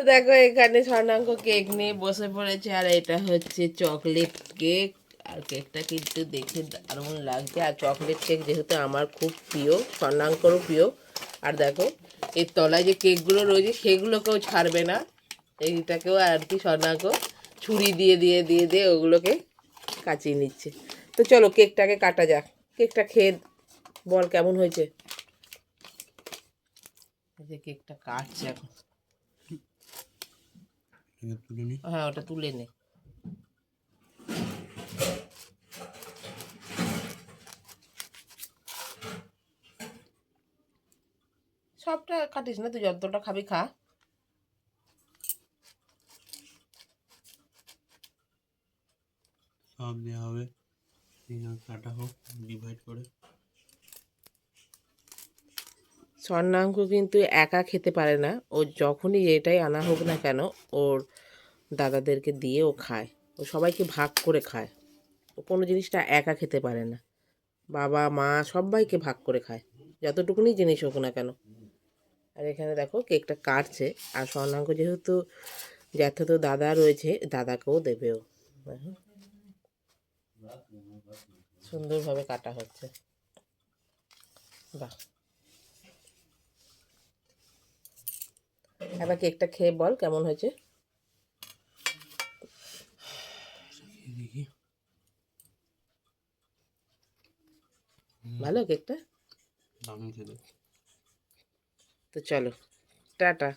তো দেখো, এখানে স্বর্ণাঙ্ক কেক নিয়ে বসে পড়েছে, আর এটা হচ্ছে চকলেট কেক। আর কেকটা কিন্তু দেখে দারুণ লাগছে। আর চকলেট কেক যেহেতু আমার খুব প্রিয় স্বর্ণাঙ্করও প্রিয়। আর দেখো এর তলায় যে কেকগুলো রয়েছে, সেগুলোকেও ছাড়বে না। এইটাকেও আর কি স্বর্ণাঙ্ক ছুরি দিয়ে দিয়ে দিয়ে দিয়ে ওগুলোকে কাচিয়ে নিচ্ছে। তো চলো, কেকটাকে কাটা যাক। কেকটা খেয়ে বল কেমন হয়েছে? যে কেকটা কাটছে এখন। তুলে নি। হ্যাঁ ওটা তুলে নে। সবটা কাটিস না তুই যতটা খাবি খা। সব দেওয়া হবে। কাটা হোক ডিভাইড করে। স্বর্ণাঙ্ক কিন্তু একা খেতে পারে না। ও যখনই এটাই আনা হোক না কেন, ওর দাদাদেরকে দিয়ে ও খায়। ও সবাইকে ভাগ করে খায়। ও কোনো জিনিসটা একা খেতে পারে না। বাবা, মা সবাইকে ভাগ করে খায়। যতটুকুনি জিনিস হোক না কেন। আর এখানে দেখো কেকটা কাটছে। আর স্বর্ণাঙ্ক যেহেতু জ্যাঠাতো দাদা রয়েছে, দাদাকেও দেবেও। সুন্দরভাবে কাটা হচ্ছে। বাহ। এবার কেকটা খেয়ে বল কেমন হয়েছে? ভালো কেকটা? তো চলো টাটা।